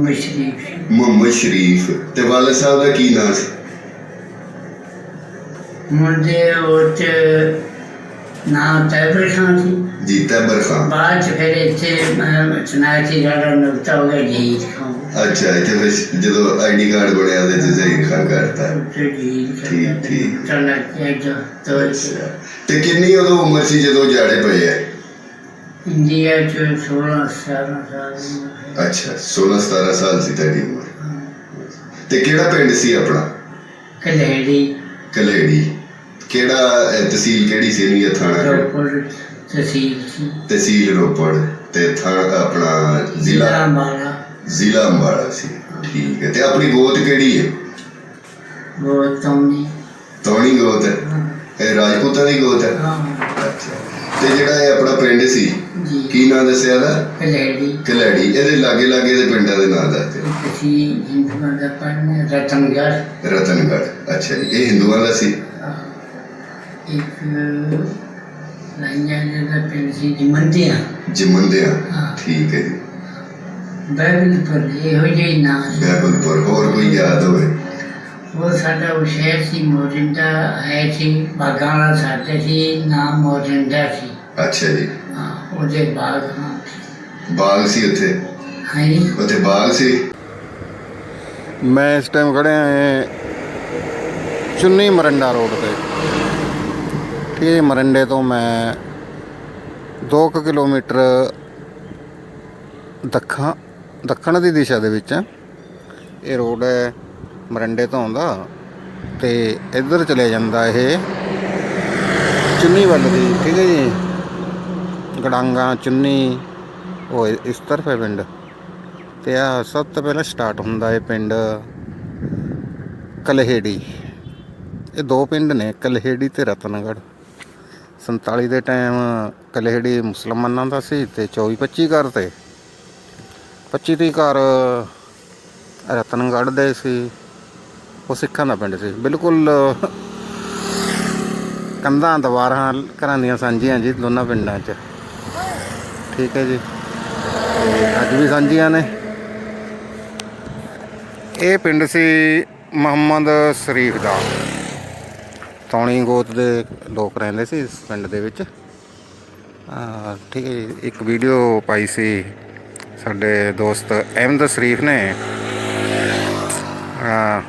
ਮੁਹੰਮਦ ਸ਼ਰੀਫ। ਮੁਹੰਮਦ ਸ਼ਰੀਫ। ਤੇ ਵਾਲਦ ਸਾਹਿਬ ਦਾ ਕੀ ਨਾਮ ਸੀ? ਮੁੰਡੇ ਉਹ ਚ ਨਾਮ ਤੈਬਰ ਖਾਨ ਸੀ। ਜੀ ਤੈਬਰ ਖਾਨ। ਬਾਅਦ ਚ ਫਿਰ ਇੱਥੇ ਮੈਂ ਸੁਣਾਇਆ ਸੀ ਜਿਹੜਾ ਨੁਕਤਾ ਹੋ ਗਿਆ ਜਹੀਦ ਖਾਨ। ਅੱਛਾ ਇੱਥੇ ਫਿਰ ਜਦੋਂ ਆਈਡੀ ਕਾਰਡ ਬਣਿਆ ਉਹਦੇ ਚ ਜ਼ਹੀਰ ਖਾਨ ਕਰਤਾ ਠੀਕ, ਠੀਕ। ਚਲਾ ਜੋ ਤੇ ਕਿੰਨੀ ਉਦੋਂ ਉਮਰ ਸੀ ਜਦੋਂ ਜਾੜੇ ਪਏ ਆ? ਇੰਡੀਆ ਚ 16 17 ਸਾਲ ਦੀ ਉਮਰ ਹੈ। ਅੱਛਾ 16 17 ਸਾਲ ਸੀ ਤੁਹਾਡੀ ਉਮਰ। ਤੇ ਕਿਹੜਾ ਪਿੰਡ ਸੀ ਆਪਣਾ? ਕਲੇੜੀ। ਕਲੇੜੀ। ਕਿਹੜਾ ਤਹਿਸੀਲ ਕਿਹੜੀ ਸੀ ਜਾਂ ਥਾਣਾ? ਰੋਪੜ ਤਹਿਸੀਲ ਸੀ ਤਹਿਸੀਲ ਰੋਪੜ ਤੇ ਥਾਣਾ ਆਪਣਾ ਜ਼ਿਲ੍ਹਾ? ਅੰਬਾਲਾ। ਜ਼ਿਲ੍ਹਾ ਅੰਬਾਲਾ ਸੀ। ਠੀਕ ਹੈ ਤੇ ਆਪਣੀ ਗੋਤ ਕਿਹੜੀ ਹੈ? ਬਹੁਤ ਤੌਣੀ। ਤੌਣੀ ਗੋਤ ਹੈ। ਇਹ ਰਾਜਪੂਤਾਂ ਦੀ ਗੋਤ ਹੈ? ਹਾਂ। ਅੱਛਾ। ਤੇ ਜਿਹੜਾ ਇਹ ਆਪਣਾ ਪਿੰਡ ਸੀ? ਜੀ ਕੀ ਨਾਂ ਦੱਸਿਆ ਦਾ? ਕਲੇੜੀ ਕਲੈੜੀ ਇਹਦੇ ਲਾਗੇ ਲਾਗੇ ਦੇ ਪਿੰਡਾਂ ਦੇ ਨਾਂ ਦੱਸਦੇ ਅਸੀਂ ਹਿੰਦੂਆਂ ਦਾ ਪੜ੍ਹਨੇ ਰਤਨਗੜ੍ਹ। ਰਤਨਗੜ੍ਹ ਅੱਛਾ ਜੀ ਇਹ ਹਿੰਦੂਆਂ ਦਾ ਸੀ? ਇੱਕ ਲਾਈਆਂ ਜਿਹੜਾ ਪਿੰਡ ਸੀ ਜਮੰਦਿਆ। ਜਮੰਦਿਆਂ। ਠੀਕ ਹੈ ਜੀ। ਬਾਈਬਲ ਪਰ ਇਹੋ ਜਿਹੀ ਨਾਂ ਸੀ। ਬਹਿਬਲਪੁਰ ਹੋਰ ਕੋਈ ਯਾਦ ਹੋਵੇ? ਉਹ ਸਾਡਾ ਉਹ ਸ਼ਹਿਰ ਸੀ ਮੋਰਿੰਦਾ ਹੈ ਸੀ ਬਾਗਾਂ ਵਾਲਾ ਸਾਡੇ ਸੀ ਨਾਮ ਮੋਰਿੰਦਾ ਸੀ। ਅੱਛਾ ਜੀ। ਉਹਦੇ ਬਾਗ ਹਾਂ ਬਾਗ ਸੀ ਉੱਥੇ ਹਾਂ ਜੀ ਉੱਥੇ ਬਾਗ ਸੀ ਮੈਂ ਇਸ ਟਾਈਮ ਖੜਿਆ ਹਾਂ ਚੁੰਨੀ ਮਰੰਡਾ ਰੋਡ ਤੇ ਠੀਕ ਹੈ ਜੀ, ਮਰੰਡੇ ਤੋਂ ਮੈਂ 2 ਕਿਲੋਮੀਟਰ ਦੱਖਣ ਦੱਖਣ ਦੀ ਦਿਸ਼ਾ ਦੇ ਵਿੱਚ ਹੈ। ਇਹ ਰੋਡ ਹੈ ਮਰੰਡੇ ਤੋਂ ਆਉਂਦਾ ਤੇ ਇੱਧਰ ਚਲੇ ਜਾਂਦਾ ਇਹ ਚੁੰਨੀ ਵੱਲ ਦੀ ਠੀਕ ਹੈ ਜੀ ਗੜਾਂਗਾ ਚੁੰਨੀ ਉਹ ਇਸ ਤਰਫ ਹੈ ਪਿੰਡ। ਤੇ ਆ ਸਭ ਤੋਂ ਪਹਿਲਾਂ ਸਟਾਰਟ ਹੁੰਦਾ ਇਹ ਪਿੰਡ ਕਲਹੇੜੀ। ਇਹ ਦੋ ਪਿੰਡ ਨੇ, ਕਲਹੇੜੀ ਤੇ ਰਤਨਗੜ੍ਹ। 47 ਦੇ ਟਾਈਮ ਕਲਹੇੜੀ ਮੁਸਲਮਾਨਾਂ ਦਾ ਸੀ ਤੇ 24 25 ਘਰ ਤੇ। 25 ਤੀਹ ਘਰ ਰਤਨਗੜ੍ਹ ਦੇ ਸੀ। ਉਹ ਸਿੱਖਾਂ ਦਾ ਪਿੰਡ ਸੀ। ਬਿਲਕੁਲ ਕੰਧਾਂ, ਦੀਵਾਰਾਂ ਘਰਾਂ ਦੀਆਂ ਸਾਂਝੀਆਂ ਜੀ ਦੋਨਾਂ ਪਿੰਡਾਂ 'ਚ। ਠੀਕ ਹੈ ਜੀ। ਤੇ ਅੱਜ ਵੀ ਸਾਂਝੀਆਂ ਨੇ। ਇਹ ਪਿੰਡ ਸੀ ਮੁਹੰਮਦ ਸ਼ਰੀਫ ਦਾ। ਤੌਣੀ ਗੋਤ ਦੇ ਲੋਕ ਰਹਿੰਦੇ ਸੀ ਇਸ ਪਿੰਡ ਦੇ ਵਿੱਚ। ਠੀਕ ਹੈ ਜੀ, ਇੱਕ ਵੀਡੀਓ ਪਾਈ ਸੀ ਸਾਡੇ ਦੋਸਤ ਅਹਿਮਦ ਸ਼ਰੀਫ ਨੇ। ਆ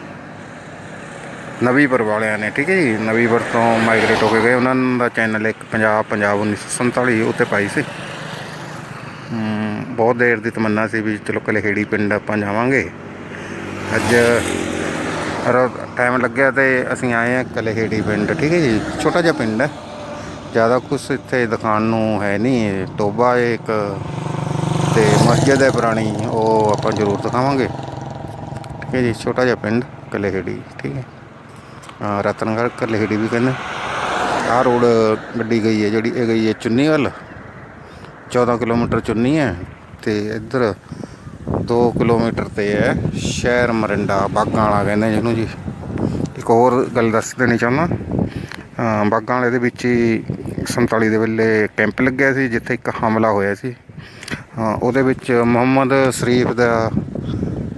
ਨਵੀਪੁਰ ਵਾਲਿਆਂ ਨੇ, ਠੀਕ ਹੈ ਜੀ। ਨਵੀਪੁਰ ਤੋਂ ਮਾਈਗ੍ਰੇਟ ਹੋ ਕੇ ਗਏ। ਉਹਨਾਂ ਦਾ ਚੈਨਲ ਇੱਕ ਪੰਜਾਬ ਪੰਜਾਬ 1947 ਉੱਤੇ ਪਾਈ ਸੀ। ਬਹੁਤ ਦੇਰ ਦੀ ਤਮੰਨਾ ਸੀ ਵੀ ਚਲੋ ਕਲਹੇੜੀ ਪਿੰਡ ਆਪਾਂ ਜਾਵਾਂਗੇ। ਅੱਜ ਟਾਈਮ ਲੱਗਿਆ ਤੇ ਅਸੀਂ ਆਏ ਆ ਕਲਹੇੜੀ ਪਿੰਡ ਠੀਕ ਹੈ ਜੀ? ਛੋਟਾ ਜਿਹਾ ਪਿੰਡ ਹੈ। ਜ਼ਿਆਦਾ ਕੁਛ ਇੱਥੇ ਦਿਖਾਣ ਨੂੰ ਹੈ ਨਹੀਂ। ਇਹ ਟੋਬਾ ਹੈ ਇੱਕ ਤੇ ਮਸਜਿਦ ਹੈ ਪੁਰਾਣੀ ਉਹ ਆਪਾਂ ਜ਼ਰੂਰ ਦਿਖਾਵਾਂਗੇ। ਠੀਕ ਹੈ ਜੀ ਛੋਟਾ ਜਿਹਾ ਪਿੰਡ ਕਲਹੇੜੀ ਠੀਕ ਹੈ। ਹਾਂ, ਰਤਨਗੜ੍ਹ ਕਲਹੇੜੀ ਵੀ ਕਹਿੰਦੇ। ਆਹ ਰੋਡ ਗੱਡੀ ਗਈ ਹੈ ਜਿਹੜੀ ਇਹ ਗਈ ਹੈ ਚੁੰਨੀ ਵੱਲ 14 ਕਿਲੋਮੀਟਰ ਚੁੰਨੀ ਹੈ। ਤੇ ਇੱਧਰ 2 ਕਿਲੋਮੀਟਰ ਤੇ ਹੈ ਸ਼ਹਿਰ ਮਰਿੰਡਾ, ਬਾਗਾਂ ਵਾਲਾ ਕਹਿੰਦੇ ਜਿਹਨੂੰ ਜੀ। ਇੱਕ ਹੋਰ ਗੱਲ ਦੱਸ ਦੇਣੀ ਚਾਹੁੰਦਾ। ਅਮ ਬਾਗਾਂ ਵਾਲੇ ਦੇ ਵਿੱਚ ਹੀ 47 ਦੇ ਵੇਲੇ ਕੈਂਪ ਲੱਗਿਆ ਸੀ, ਜਿੱਥੇ ਇੱਕ ਹਮਲਾ ਹੋਇਆ ਸੀ। ਉਹਦੇ ਵਿੱਚ ਮੁਹੰਮਦ ਸ਼ਰੀਫ ਦਾ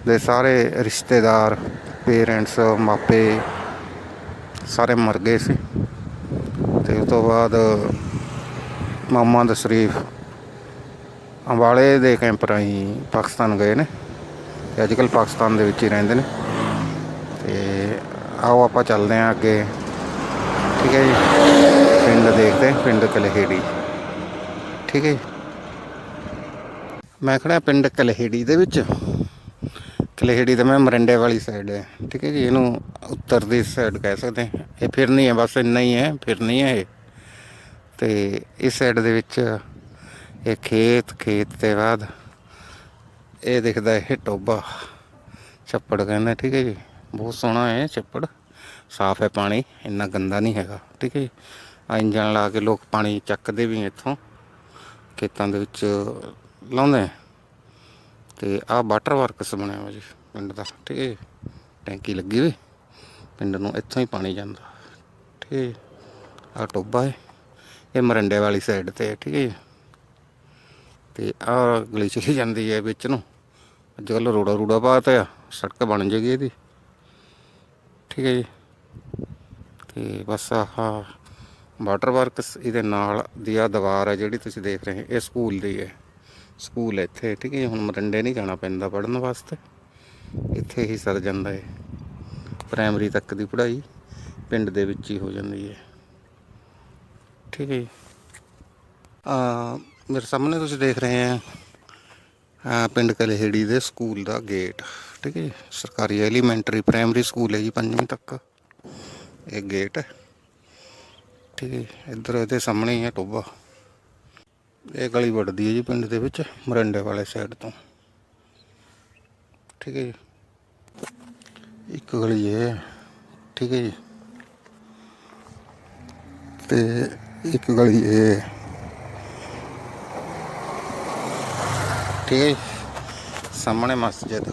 ਦੇ ਸਾਰੇ ਰਿਸ਼ਤੇਦਾਰ, ਪੇਰੈਂਟਸ, ਮਾਪੇ ਸਾਰੇ ਮਰ ਗਏ ਸੀ। ਤੇ ਉਸ ਤੋਂ ਬਾਅਦ ਮੁਹੰਮਦ ਸ਼ਰੀਫ ਅੰਬਾਲੇ ਦੇ ਕੈਂਪ ਰਾਹੀਂ ਪਾਕਿਸਤਾਨ ਗਏ ਨੇ ਤੇ ਅੱਜ ਕੱਲ੍ਹ ਪਾਕਿਸਤਾਨ ਦੇ ਵਿੱਚ ਹੀ ਰਹਿੰਦੇ ਨੇ। ਤੇ ਆਓ ਆਪਾਂ ਚੱਲਦੇ ਹਾਂ ਅੱਗੇ। ਠੀਕ ਹੈ ਜੀ? ਪਿੰਡ ਦੇਖਦੇ ਹਾਂ, ਪਿੰਡ ਕਲਹੇੜੀ। ਠੀਕ ਹੈ ਜੀ? ਮੈਂ ਖੜਾ ਪਿੰਡ ਕਲਹੇੜੀ ਦੇ ਵਿੱਚ। ਕਲਹੇੜੀ ਤੇ ਮੈਂ ਮਰੰਡੇ ਵਾਲੀ ਸਾਈਡ ਹੈ। ਠੀਕ ਹੈ ਜੀ? ਇਹਨੂੰ ਉੱਤਰ ਦੀ ਸਾਈਡ ਕਹਿ ਸਕਦੇ ਹਾਂ। ਇਹ ਨਹੀਂ ਹੈ ਬਸ ਇੰਨਾ ਹੀ ਹੈ ਫਿਰਨੀ ਹੈ ਇਹ। ਤੇ ਇਸ ਸਾਈਡ ਦੇ ਵਿੱਚ ਇਹ ਖੇਤ ਖੇਤ ਤੇ ਬਾਅਦ ਇਹ ਦਿਖਦਾ ਇਹ ਟੋਬਾ ਛੱਪੜ ਕਹਿੰਦਾ ਠੀਕ ਹੈ ਜੀ। ਬਹੁਤ ਸੋਹਣਾ ਹੈ ਛੱਪੜ। ਸਾਫ਼ ਹੈ ਪਾਣੀ ਇੰਨਾ ਗੰਦਾ ਨਹੀਂ ਹੈਗਾ ਠੀਕ ਹੈ ਜੀ। ਆਹ ਇੰਜਣ ਲਾ ਕੇ ਲੋਕ ਪਾਣੀ ਚੱਕਦੇ ਵੀ ਇੱਥੋਂ ਖੇਤਾਂ ਦੇ ਵਿੱਚ ਲਾਉਂਦੇ ਆ। ਤੇ ਆਹ ਵਾਟਰ ਵਰਕਸ ਬਣਿਆ ਹੋਇਆ ਜੀ ਪਿੰਡ ਦਾ ਠੀਕ ਹੈ ਜੀ। ਟੈਂਕੀ ਲੱਗੀ ਹੋਈ ਪਿੰਡ ਨੂੰ ਇੱਥੋਂ ਹੀ ਪਾਣੀ ਜਾਂਦਾ ਠੀਕ ਹੈ ਜੀ। ਆਹ ਟੋਬਾ ਹੈ ਇਹ ਮਰੰਡੇ ਵਾਲੀ ਸਾਈਡ ਤੇ ਹੈ, ਠੀਕ ਹੈ ਜੀ। ਤੇ ਆਹ ਗਲੀ ਚਲੀ ਜਾਂਦੀ ਹੈ ਵਿੱਚ ਨੂੰ। ਅੱਜ ਕੱਲ੍ਹ ਰੋੜਾ ਰੂੜਾ ਪਾਤਾ ਆ, ਸੜਕ ਬਣ ਜੇਗੀ ਇਹਦੀ। ਠੀਕ ਹੈ ਜੀ। ਤੇ ਬਸ ਆਹ ਵਾਟਰ ਵਰਕਸ ਇਹਦੇ ਨਾਲ ਦੀ ਆ ਦੀਵਾਰ ਹੈ ਜਿਹੜੀ ਤੁਸੀਂ ਦੇਖ ਰਹੇ ਇਹ ਸਕੂਲ ਦੀ ਹੈ। ਸਕੂਲ ਇੱਥੇ, ਠੀਕ ਹੈ ਜੀ। ਹੁਣ ਮਰੰਡੇ ਨਹੀਂ ਜਾਣਾ ਪੈਂਦਾ ਪੜਨ ਵਾਸਤੇ। ਇੱਥੇ ਹੀ ਸਰ ਜਾਂਦਾ ਹੈ ਪ੍ਰਾਇਮਰੀ ਤੱਕ ਦੀ ਪੜ੍ਹਾਈ ਪਿੰਡ ਦੇ ਵਿੱਚ ਹੀ ਹੋ ਜਾਂਦੀ ਹੈ। ਠੀਕ ਹੈ ਜੀ। ਆ ਮੇਰੇ ਸਾਹਮਣੇ ਤੁਸੀਂ ਦੇਖ ਰਹੇ ਆ ਆ ਪਿੰਡ ਕਲਹੇੜੀ ਦੇ ਸਕੂਲ ਦਾ ਗੇਟ, ਠੀਕ ਹੈ ਜੀ। ਸਰਕਾਰੀ ਐਲੀਮੈਂਟਰੀ ਪ੍ਰਾਇਮਰੀ ਸਕੂਲ ਹੈ ਜੀ, ਪੰਜਵੀਂ ਤੱਕ ਇਹ ਗੇਟ ਹੈ ਠੀਕ ਹੈ ਜੀ। ਇੱਧਰ ਇਹਦੇ ਸਾਹਮਣੇ ਹੀ ਹੈ ਟੋਬਾ ਇਹ ਗਲੀ ਵੜਦੀ ਹੈ ਜੀ ਪਿੰਡ ਦੇ ਵਿੱਚ, ਮਰੰਡੇ ਵਾਲੇ ਸਾਈਡ ਤੋਂ ਠੀਕ ਹੈ ਜੀ, ਇੱਕ ਗਲੀ ਇਹ ਹੈ ਠੀਕ ਹੈ ਜੀ, ਤੇ ਇੱਕ ਗਲੀ ਇਹ ਠੀਕ ਹੈ ਜੀ ਸਾਹਮਣੇ ਮਸਜਿਦ,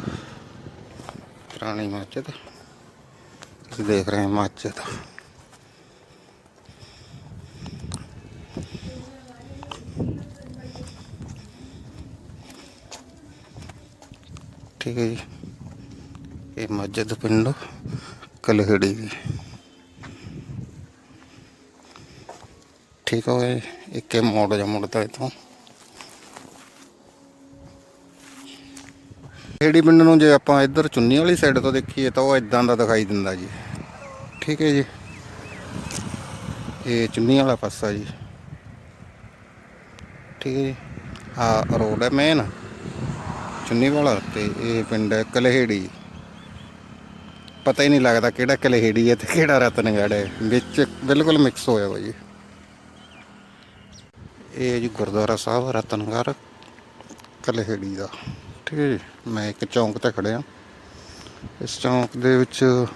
ਪੁਰਾਣੀ ਮਸਜਿਦ। ਤੁਸੀਂ ਦੇਖ ਰਹੇ ਹੋ ਮਸਜਿਦ। ਠੀਕ ਹੈ ਜੀ। ਇਹ ਮਸਜਿਦ ਪਿੰਡ ਕਲਹੜੀ ਦੀ। ਠੀਕ ਹੋ ਗਏ ਇੱਕ ਮੋੜ ਜਾ ਮੁੜਦਾ ਇਥੋਂ। ਖੇੜੀ ਪਿੰਡ ਨੂੰ ਜੇ ਆਪਾਂ ਇੱਧਰ ਚੁੰਨੀ ਵਾਲੀ ਸਾਈਡ ਤੋਂ ਦੇਖੀਏ ਤਾਂ ਉਹ ਇਦਾਂ ਦਾ ਦਿਖਾਈ ਦਿੰਦਾ ਜੀ। ਠੀਕ ਹੈ ਜੀ। ਇਹ ਚੁੰਨੀ ਵਾਲਾ ਪਾਸਾ ਜੀ। ਠੀਕ ਹੈ ਜੀ। ਆ ਰੋਡ ਹੈ ਮੇਨ ਚੁੰਨੀ ਵਾਲਾ ਤੇ ਇਹ ਪਿੰਡ ਹੈ ਕਲਹੇੜੀ। ਪਤਾ ਹੀ ਨਹੀਂ ਲੱਗਦਾ ਕਿਹੜਾ ਕਲਹੇੜੀ ਹੈ ਤੇ ਕਿਹੜਾ ਰਤਨਗੜ੍ਹ ਹੈ। ਵਿੱਚ ਬਿਲਕੁਲ ਮਿਕਸ ਹੋਇਆ ਵਾ ਜੀ। ਇਹ ਜੀ ਗੁਰਦੁਆਰਾ ਸਾਹਿਬ, ਰਤਨਗੜ੍ਹ ਕਲਹੇੜੀ ਦਾ। ਠੀਕ ਹੈ ਜੀ ਮੈਂ ਇੱਕ ਚੌਂਕ ਤੇ ਖੜਿਆ। ਇਸ ਚੌਂਕ ਦੇ ਵਿੱਚ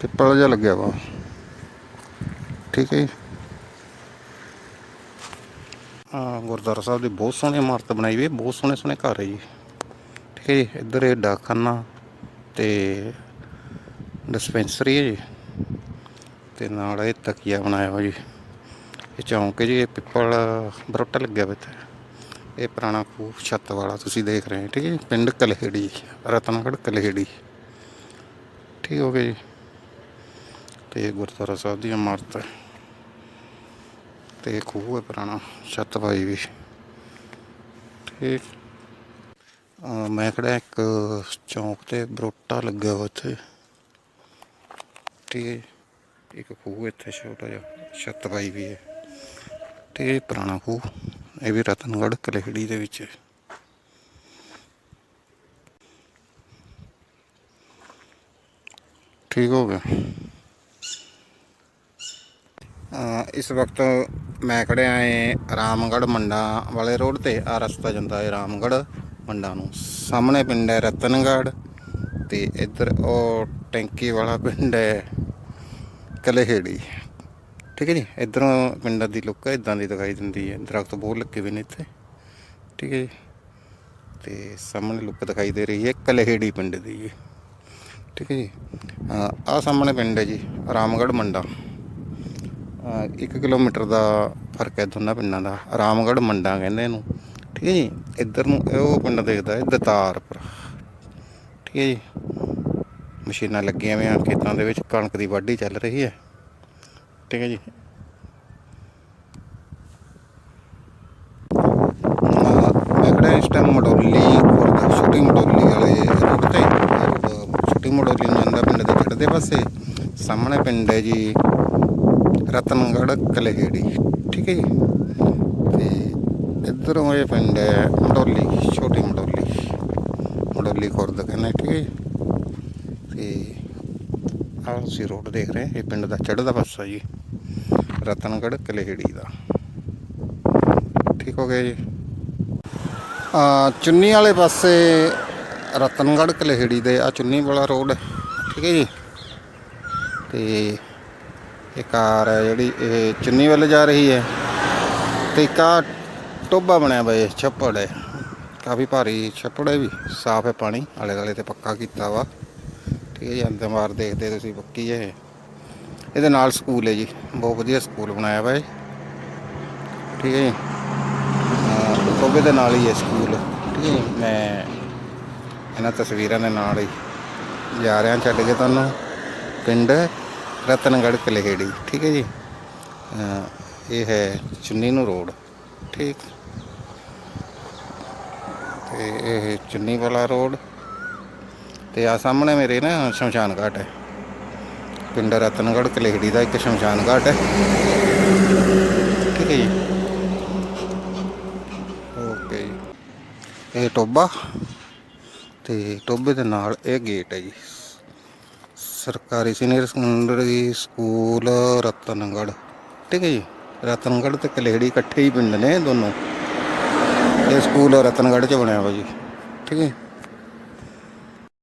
ਪਿੱਪਲ ਜਿਹਾ ਲੱਗਿਆ ਵਾ। ਠੀਕ ਹੈ ਜੀ। ਆ ਗੁਰਦੁਆਰਾ ਸਾਹਿਬ ਦੀ ਬਹੁਤ ਸੋਹਣੀ ਇਮਾਰਤ ਬਣਾਈ ਹੋਈ ਹੈ, ਬਹੁਤ ਸੋਹਣੇ ਸੋਹਣੇ ਘਰ ਹੈ ਜੀ। ਠੀਕ ਹੈ ਜੀ, ਇੱਧਰ ਇਹ ਡਾਕਖਾਨਾ ਤੇ ਡਿਸਪੈਂਸਰੀ ਹੈ ਜੀ। ਤੇ ਨਾਲ ਇਹ ਤਕੀਆ ਬਣਾਇਆ ਹੋਇਆ ਜੀ। ਇਹ ਚੌਂਕ ਹੈ ਜੀ, ਇਹ ਪਿੱਪਲ ਬਰੋਟਾ ਲੱਗਿਆ ਵਾ ਇੱਥੇ। ਇਹ ਪੁਰਾਣਾ ਖੂਹ ਛੱਤ ਵਾਲਾ ਤੁਸੀਂ ਦੇਖ ਰਹੇ ਹੋ, ਠੀਕ ਹੈ ਜੀ? ਪਿੰਡ ਕਲਹੇੜੀ, ਰਤਨਗੜ੍ਹ ਕਲਹੇੜੀ। ਠੀਕ ਹੋ ਗਿਆ ਜੀ। ਤੇ ਗੁਰਦੁਆਰਾ ਸਾਹਿਬ ਦੀ ਇਮਾਰਤ ਹੈ। ਤੇ ਖੂਹ ਹੈ ਪੁਰਾਣਾ, ਛੱਤ ਪਾਈ ਵੀ। ਠੀਕ। ਮੈਂ ਖੜਾ ਇੱਕ ਚੌਂਕ ਤੇ, ਬਰੋਟਾ ਲੱਗਾ ਵਾ ਉੱਥੇ। ਠੀਕ ਹੈ ਇੱਕ ਖੂਹ ਇੱਥੇ ਛੋਟਾ ਜਿਹਾ, ਛੱਤ ਪਾਈ ਵੀ ਹੈ। ਤੇ ਪੁਰਾਣਾ ਖੂਹ। ਇਹ ਵੀ ਰਤਨਗੜ੍ਹ ਕਲਹੜੀ ਦੇ ਵਿੱਚ। ਠੀਕ ਹੋ ਗਿਆ। ਇਸ ਵਕਤ ਮੈਂ ਖੜਿਆ ਏ ਰਾਮਗੜ੍ਹ ਮੰਡਾ ਵਾਲੇ ਰੋਡ ਤੇ। ਆ ਰਸਤਾ ਜਾਂਦਾ ਹੈ ਰਾਮਗੜ੍ਹ ਮੰਡਾ ਨੂੰ। ਸਾਹਮਣੇ ਪਿੰਡ ਹੈ ਰਤਨਗੜ੍ਹ ਤੇ ਇੱਧਰ ਉਹ ਟੈਂਕੀ ਵਾਲਾ ਪਿੰਡ ਹੈ ਕਲਹੇੜੀ। ਠੀਕ ਹੈ ਜੀ? ਇਧਰੋਂ ਪਿੰਡਾਂ ਦੀ ਲੁੱਕ ਇਦਾਂ ਦੀ ਦਿਖਾਈ ਦਿੰਦੀ ਹੈ। ਦਰਖਤ ਬਹੁਤ ਲੱਗੇ ਹੋਏ ਨੇ ਇੱਥੇ। ਠੀਕ ਹੈ ਜੀ? ਤੇ ਸਾਹਮਣੇ ਲੁੱਕ ਦਿਖਾਈ ਦੇ ਰਹੀ ਹੈ, ਕਲਹੇੜੀ ਪਿੰਡ ਦੀ ਜੀ ਠੀਕ ਹੈ ਜੀ? ਆ ਸਾਹਮਣੇ ਪਿੰਡ ਹੈ ਜੀ, ਰਾਮਗੜ੍ਹ ਮੰਡਾ। 1 ਕਿਲੋਮੀਟਰ ਦਾ ਫ਼ਰਕ ਹੈ ਦੋਨਾਂ ਪਿੰਡਾਂ ਦਾ। ਰਾਮਗੜ੍ਹ ਮੰਡਾ ਕਹਿੰਦੇ ਇਹਨੂੰ। ਠੀਕ ਹੈ ਜੀ? ਇੱਧਰ ਨੂੰ ਇਹ ਉਹ ਪਿੰਡ ਦੇਖਦਾ ਹੈ, ਦਤਾਰਪੁਰ। ਠੀਕ ਹੈ ਜੀ? ਮਸ਼ੀਨਾਂ ਲੱਗੀਆਂ ਹੋਈਆਂ ਖੇਤਾਂ ਦੇ ਵਿੱਚ, ਕਣਕ ਦੀ ਵਾਢੀ ਚੱਲ ਰਹੀ ਹੈ। ਠੀਕ ਹੈ ਜੀ ਅਹ ਮੈਂ ਖੜਾ ਇਸ ਟਾਈਮ ਮਡੋਲੀ ਖੁਰਦ ਛੋਟੀ ਮਡੋਲੀ ਵਾਲੇ ਰੋਡ ਤੇ ਅਹ ਛੋਟੀ ਮਡੋਲੀ ਨੂੰ ਜਾਂਦਾ ਪਿੰਡ ਦੇ ਚੜ੍ਹਦੇ ਪਾਸੇ ਸਾਹਮਣੇ ਪਿੰਡ ਹੈ ਜੀ ਰਤਨਗੜ੍ਹ ਕਲਹੇੜੀ ਠੀਕ ਹੈ ਜੀ ਤੇ ਇੱਧਰੋਂ ਇਹ ਪਿੰਡ ਹੈ ਮਡੋਲੀ ਛੋਟੀ ਮਡੋਲੀ ਮਡੋਲੀ ਖੁਰਦ ਕਹਿੰਦੇ ਠੀਕ ਹੈ ਜੀ ਤੇ ਆਹ ਤੁਸੀਂ ਰੋਡ ਦੇਖ ਰਹੇ ਇਹ ਪਿੰਡ ਦਾ ਚੜ੍ਹਦਾ ਪਾਸਾ ਜੀ ਰਤਨਗੜ੍ਹ ਕਲਹੇੜੀ ਦਾ। ਠੀਕ ਹੋ ਗਿਆ ਜੀ? ਆ, ਚੁੰਨੀ ਵਾਲੇ ਪਾਸੇ ਰਤਨਗੜ੍ਹ ਕਲਹੇੜੀ ਦੇ, ਆ ਚੁੰਨੀ ਵਾਲਾ ਰੋਡ ਠੀਕ ਹੈ ਜੀ? ਤੇ ਇਹ ਕਾਰ ਹੈ ਜਿਹੜੀ, ਇਹ ਚੁੰਨੀ ਵੱਲ ਜਾ ਰਹੀ ਹੈ। ਤੇ ਇੱਕ ਆਹ ਟੋਬਾ ਬਣਿਆ ਬਈ ਛੱਪੜ ਹੈ। ਕਾਫੀ ਭਾਰੀ ਛੱਪੜ ਹੈ ਵੀ। ਸਾਫ਼ ਹੈ ਪਾਣੀ। ਆਲੇ ਦੁਆਲੇ ਤੇ ਪੱਕਾ ਕੀਤਾ ਵਾ। ਠੀਕ ਹੈ ਜੀ ਅੰਦਰ ਮਾਰ ਦੇਖਦੇ ਤੁਸੀਂ ਪੱਕੀ ਹੈ ਇਹਦੇ ਨਾਲ ਸਕੂਲ ਹੈ ਜੀ। ਬਹੁਤ ਵਧੀਆ ਸਕੂਲ ਬਣਾਇਆ ਵਾ ਇਹ। ਠੀਕ ਹੈ ਜੀ। ਅਹ ਦੇ ਨਾਲ ਹੀ ਹੈ ਸਕੂਲ। ਠੀਕ ਹੈ ਜੀ। ਮੈਂ ਇਹਨਾਂ ਤਸਵੀਰਾਂ ਦੇ ਨਾਲ ਹੀ ਜਾ ਰਿਹਾ, ਛੱਡ ਕੇ ਤੁਹਾਨੂੰ ਪਿੰਡ ਰਤਨਗੜ੍ਹ ਕਲਹੇੜੀ ਠੀਕ ਹੈ ਜੀ। ਇਹ ਹੈ ਚੁੰਨੀ ਨੂੰ ਰੋਡ। ਠੀਕ। ਤੇ ਇਹ ਚੁੰਨੀ ਵਾਲਾ ਰੋਡ। ਤੇ ਆ ਸਾਹਮਣੇ ਮੇਰੇ ਨਾ ਸ਼ਮਸ਼ਾਨ ਘਾਟ ਹੈ। ਪਿੰਡ ਰਤਨਗੜ੍ਹ ਕਲੇਹੜੀ ਦਾ ਇੱਕ ਸ਼ਮਸ਼ਾਨ ਘਾਟ ਹੈ। ਠੀਕ ਹੈ ਜੀ। ਓਕੇ ਜੀ। ਇਹ ਟੋਬਾ ਤੇ ਟੋਬੇ ਦੇ ਨਾਲ ਇਹ ਗੇਟ ਹੈ ਜੀ। ਸਰਕਾਰੀ ਸੀਨੀਅਰ ਸੈਕੰਡਰੀ ਸਕੂਲ ਰਤਨਗੜ੍ਹ। ਠੀਕ ਹੈ ਜੀ। ਰਤਨਗੜ੍ਹ ਤੇ ਕਲੇਹੜੀ ਇਕੱਠੇ ਹੀ ਪਿੰਡ ਨੇ ਦੋਨੋਂ। ਇਹ ਸਕੂਲ ਰਤਨਗੜ੍ਹ ਚ ਬਣਿਆ ਵਾ ਜੀ। ਠੀਕ ਹੈ